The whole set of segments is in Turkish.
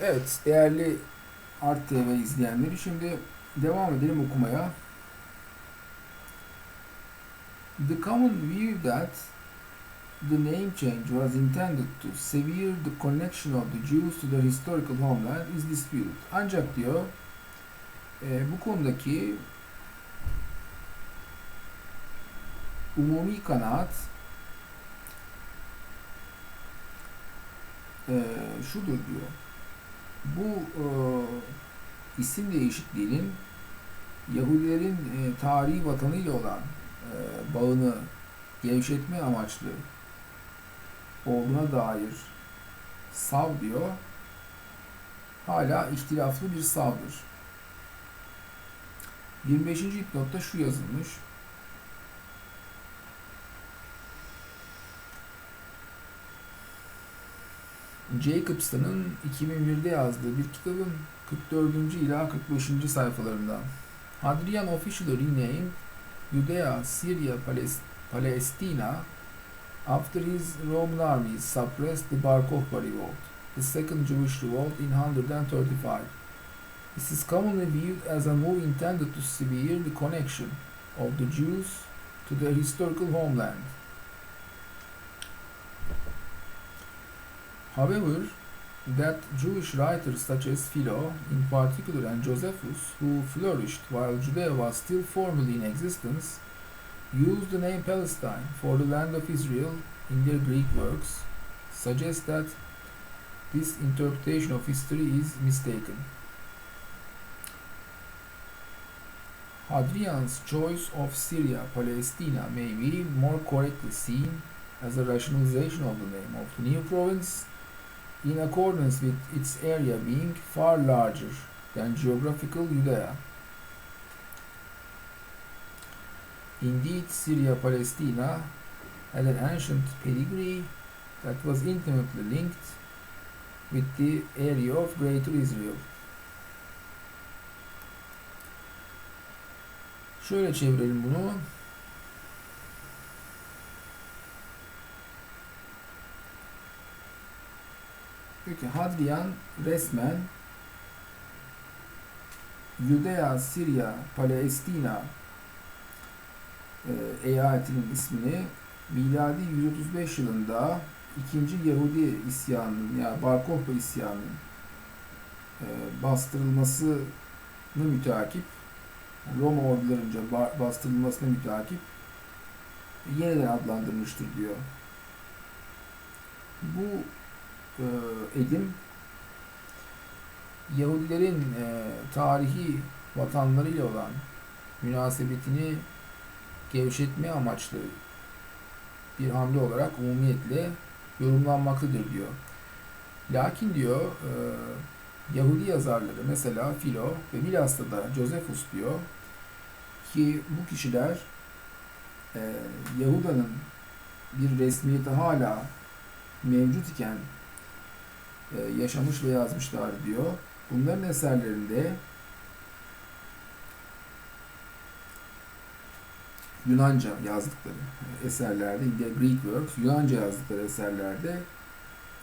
Evet, değerli Art TV izleyenleri şimdi devam edelim okumaya. The common view that the name change was intended to sever the connection of the Jews to their historical homeland is disputed. Ancak diyor e, bu konudaki umumi kanaat e, şudur diyor. Bu e, isim değişikliğinin Yahudilerin e, tarihi vatanıyla olan e, bağını gevşetme amaçlı olduğuna dair sav diyor. Hala ihtilaflı bir savdır. 25. dipnotta şu yazılmış. Jacobson'ın 2001'de yazdığı bir kitabın 44. ila 45. sayfalarından. Hadrian officially renamed Judea, Syria, Palest- Palestina after his Roman armies suppressed the Bar Kokhba revolt, the second Jewish revolt in 135. This is commonly viewed as a move intended to sever the connection of the Jews to their historical homeland. However, that Jewish writers such as Philo, in particular, and Josephus, who flourished while Judea was still formally in existence, used the name Palestine for the land of Israel in their Greek works, suggests that this interpretation of history is mistaken. Hadrian's choice of Syria Palestina may be more correctly seen as a rationalization of the name of the new province in accordance with its area being far larger than geographical Judea. Indeed, Syria Palestina had an ancient pedigree that was intimately linked with the area of Greater Israel. Şöyle çevirelim bunu. Peki Hadrian resmen Yudea, Sirya, Palestina e, eyaletinin ismini miladi 135 yılında 2. Yahudi isyanının yani Bar Kokhba isyanının e, bastırılmasını müteakip Roma ordularınca ba- bastırılmasına müteakip yeniden adlandırmıştır diyor. Bu e, edim Yahudilerin e, tarihi vatanlarıyla olan münasebetini gevşetme amaçlı bir hamle olarak umumiyetle yorumlanmaktadır diyor. Lakin diyor e, Yahudi yazarları mesela Philo ve bilhassa da Josephus diyor ki bu kişiler e, Yahuda'nın bir resmiyeti hala mevcut iken e, yaşamış ve yazmışlar diyor. Bunların eserlerinde Yunanca yazdıkları eserlerde, in the Greek works, Yunanca yazdıkları eserlerde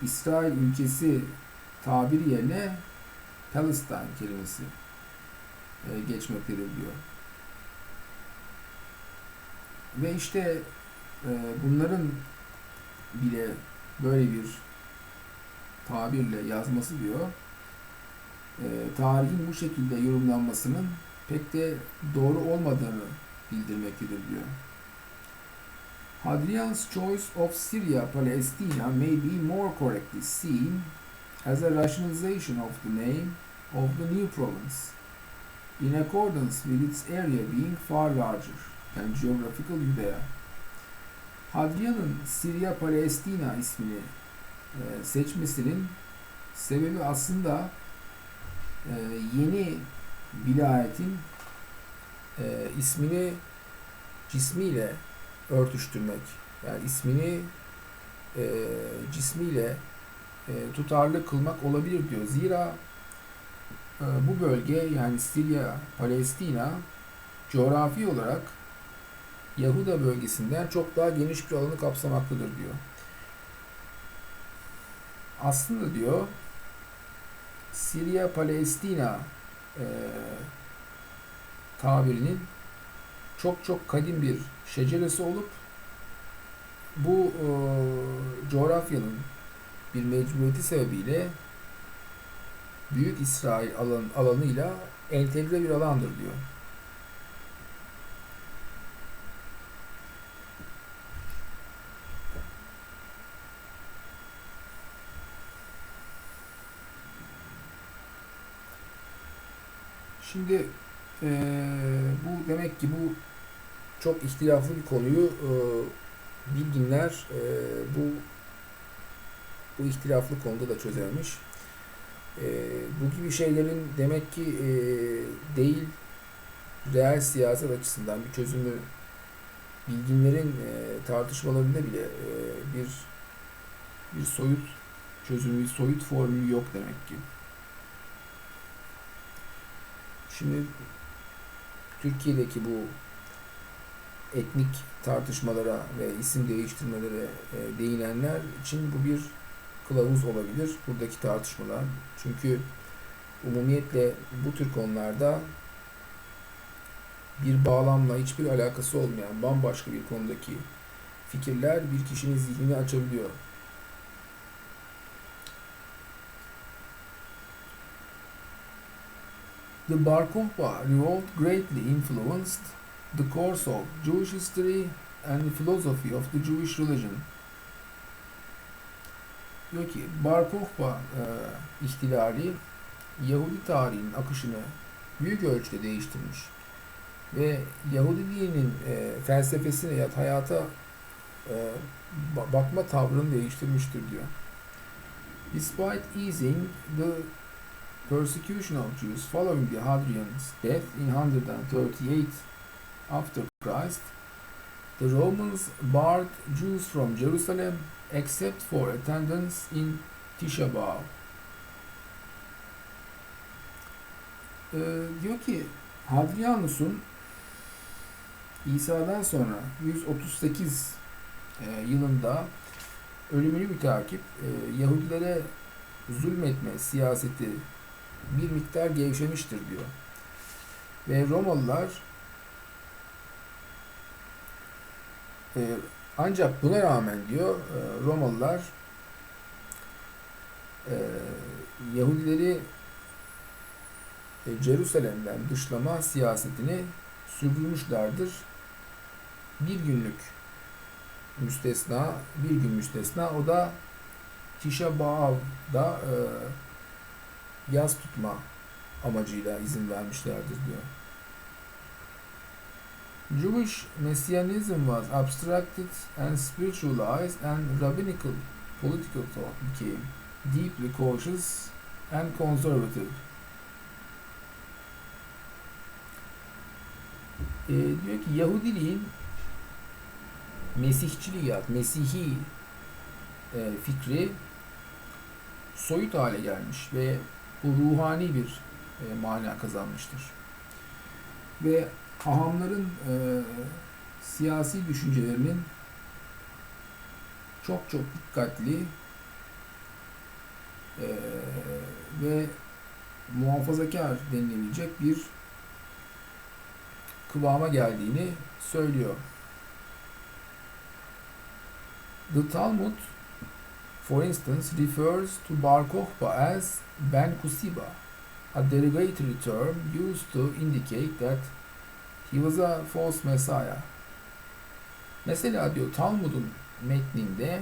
İsrail ülkesi tabiri yerine Palestine kelimesi e, geçmektedir diyor. Ve işte e, bunların bile böyle bir tabirle yazması diyor, e, tarihin bu şekilde yorumlanmasının pek de doğru olmadığını bildirmektedir diyor. Hadrian's choice of Syria Palestina may be more correctly seen as a rationalization of the name of the new province, in accordance with its area being far larger than geographical Judea. Hadrian'ın Syria Palestina ismini seçmesinin sebebi aslında e, yeni vilayetin e, ismini cismiyle örtüştürmek. Yani ismini e, cismiyle e, tutarlı kılmak olabilir diyor. Zira e, bu bölge yani Sirya, Palestina coğrafi olarak Yahuda bölgesinden çok daha geniş bir alanı kapsamaktadır diyor. Aslında diyor Siriya Palestina e, tabirinin çok çok kadim bir şeceresi olup bu e, coğrafyanın bir mecburiyeti sebebiyle Büyük İsrail alan, alanıyla entegre bir alandır diyor. Şimdi eee, bu demek ki bu çok ihtilaflı bir konuyu eee, bilginler eee, bu bu ihtilaflı konuda da çözememiş. Eee, bu gibi şeylerin demek ki eee, değil reel siyaset açısından bir çözümü bilginlerin eee, tartışmalarında bile eee, bir bir soyut çözümü, soyut formülü yok demek ki. Şimdi Türkiye'deki bu etnik tartışmalara ve isim değiştirmelere e, değinenler için bu bir kılavuz olabilir buradaki tartışmalar. Çünkü umumiyetle bu tür konularda bir bağlamla hiçbir alakası olmayan bambaşka bir konudaki fikirler bir kişinin zihnini açabiliyor. The Bar Kokhba revolt greatly influenced the course of Jewish history and the philosophy of the Jewish religion. Diyor ki Bar Kokhba e, ihtilali Yahudi tarihinin akışını büyük ölçüde değiştirmiş ve Yahudi dininin e, felsefesine ya hayata e, ba- bakma tavrını değiştirmiştir diyor. Despite easing the persecution of Jews following the Hadrian's death in 138 after Christ, the Romans barred Jews from Jerusalem except for attendance in Tisha B'Av. Ee, diyor ki Hadrianus'un İsa'dan sonra 138 e, yılında ölümünü müteakip e, Yahudilere zulmetme siyaseti bir miktar gevşemiştir diyor. Ve Romalılar e, ancak buna rağmen diyor e, Romalılar e, Yahudileri e, Jerusalem'den dışlama siyasetini sürdürmüşlerdir. Bir günlük müstesna, bir gün müstesna o da Tisha B'Av'da e, yaz tutma amacıyla izin vermişlerdir diyor. Jewish Messianism was abstracted and spiritualized and rabbinical political thought became deeply cautious and conservative. E, diyor ki Yahudiliğin Mesihçiliği ya Mesihi e, fikri soyut hale gelmiş ve bu ruhani bir e, mana kazanmıştır. Ve hahamların e, siyasi düşüncelerinin çok çok dikkatli e, ve muhafazakar denilebilecek bir kıvama geldiğini söylüyor. The Talmud for instance, refers to Bar Kokhba as Ben Kusiba, a derogatory term used to indicate that he was a false messiah. Mesela diyor Talmud'un metninde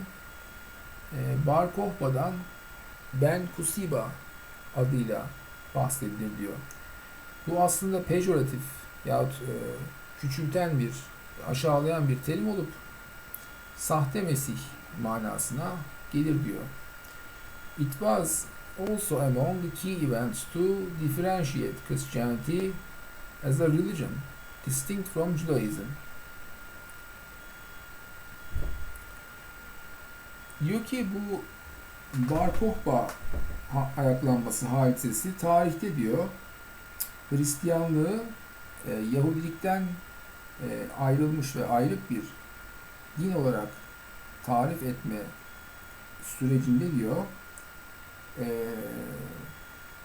e, Bar Kokhba'dan Ben Kusiba adıyla bahsedilir diyor. Bu aslında pejoratif yahut e, küçülten bir, aşağılayan bir terim olup sahte mesih manasına gelir diyor. It was also among the key events to differentiate Christianity as a religion distinct from Judaism. Diyor ki bu Bar Kokhba ha- ayaklanması hadisesi tarihte diyor Hristiyanlığı e, Yahudilikten e, ayrılmış ve ayrık bir din olarak tarif etme sürecinde diyor e,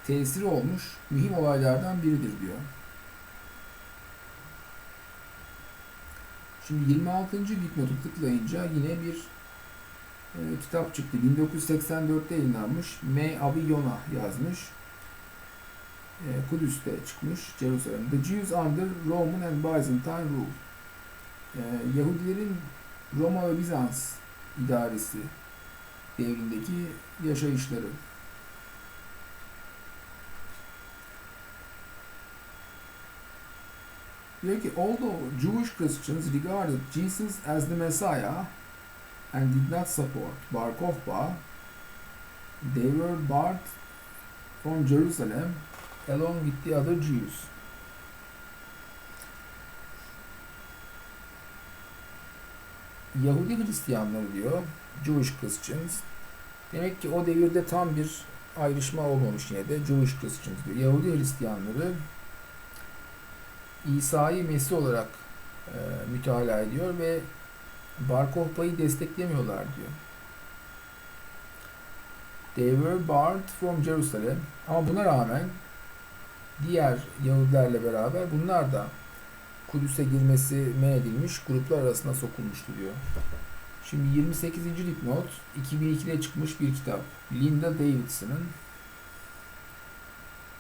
tesiri olmuş mühim olaylardan biridir diyor. Şimdi 26. dipnotu tıklayınca yine bir e, kitap çıktı. 1984'te yayınlanmış. M. Abiyona yazmış. E, Kudüs'te çıkmış. Jerusalem. The Jews under Roman and Byzantine rule. E, Yahudilerin Roma ve Bizans idaresi devrindeki yaşayışları. Diyor ki, although Jewish Christians regarded Jesus as the Messiah and did not support Bar Kokhba, they were barred from Jerusalem along with the other Jews. Yahudi Hristiyanları diyor, Jewish Christians. Demek ki o devirde tam bir ayrışma olmamış yine de Jewish Christians diyor. Yahudi Hristiyanları İsa'yı Mesih olarak e, mütalaa ediyor ve Bar Kokhba'yı desteklemiyorlar diyor. They were barred from Jerusalem. Ama buna rağmen diğer Yahudilerle beraber bunlar da Kudüs'e girmesi men edilmiş gruplar arasına sokulmuştu diyor. Şimdi 28. dipnot 2002'de çıkmış bir kitap. Linda Davidson'ın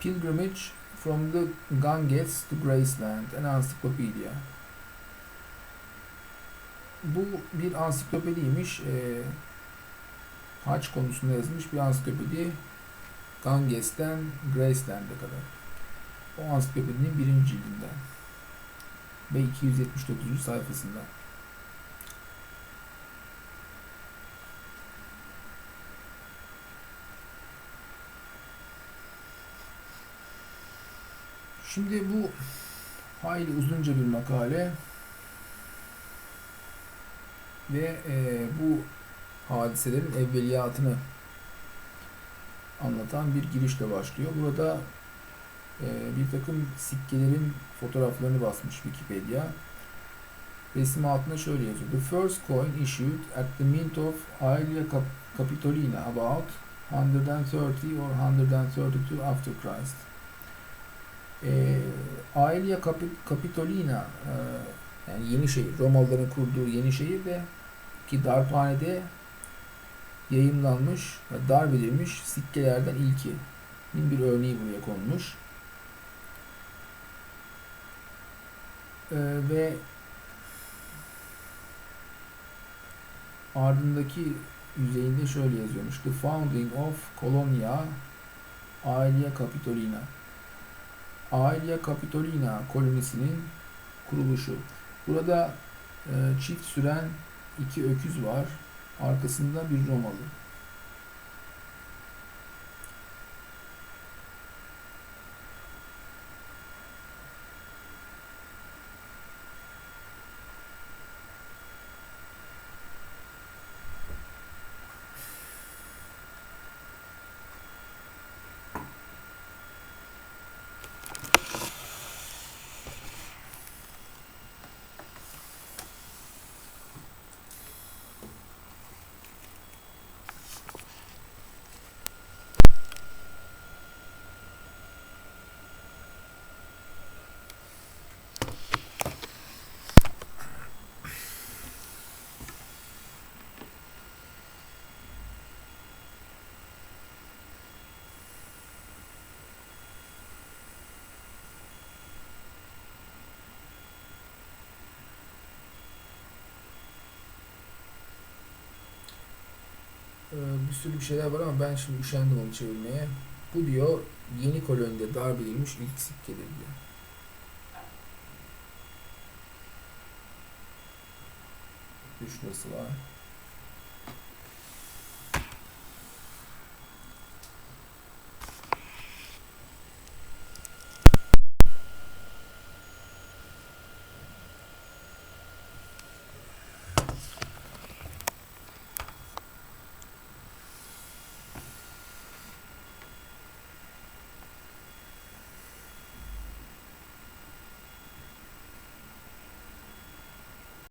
Pilgrimage from the Ganges to Graceland, an Encyclopedia. Bu bir ansiklopediymiş. E, haç konusunda yazılmış bir ansiklopedi. Ganges'ten Graceland'e kadar. O ansiklopedinin birinci cildinden. Ve 279. sayfasında. Şimdi bu hayli uzunca bir makale ve e, bu hadiselerin evveliyatını anlatan bir girişle başlıyor. Burada bir takım sikkelerin fotoğraflarını basmış Wikipedia. Resim altında şöyle yazıyor. The first coin issued at the mint of Aelia Capitolina about 130 or 132 after Christ. E, Aelia Capitolina e, yani yeni şehir, Romalıların kurduğu yeni şehir ve ki darphanede yayınlanmış, darp edilmiş sikkelerden ilki. bir örneği buraya konmuş. Ee, ve ardındaki yüzeyinde şöyle yazıyormuş. The founding of Colonia Aelia Capitolina. Aelia Capitolina kolonisinin kuruluşu. Burada e, çift süren iki öküz var. Arkasında bir Romalı. Bir sürü bir şeyler var ama ben şimdi üşendim onu çevirmeye. Bu diyor yeni kolonide darp edilmiş ilk sikkedir diyor. Üç nasıl var?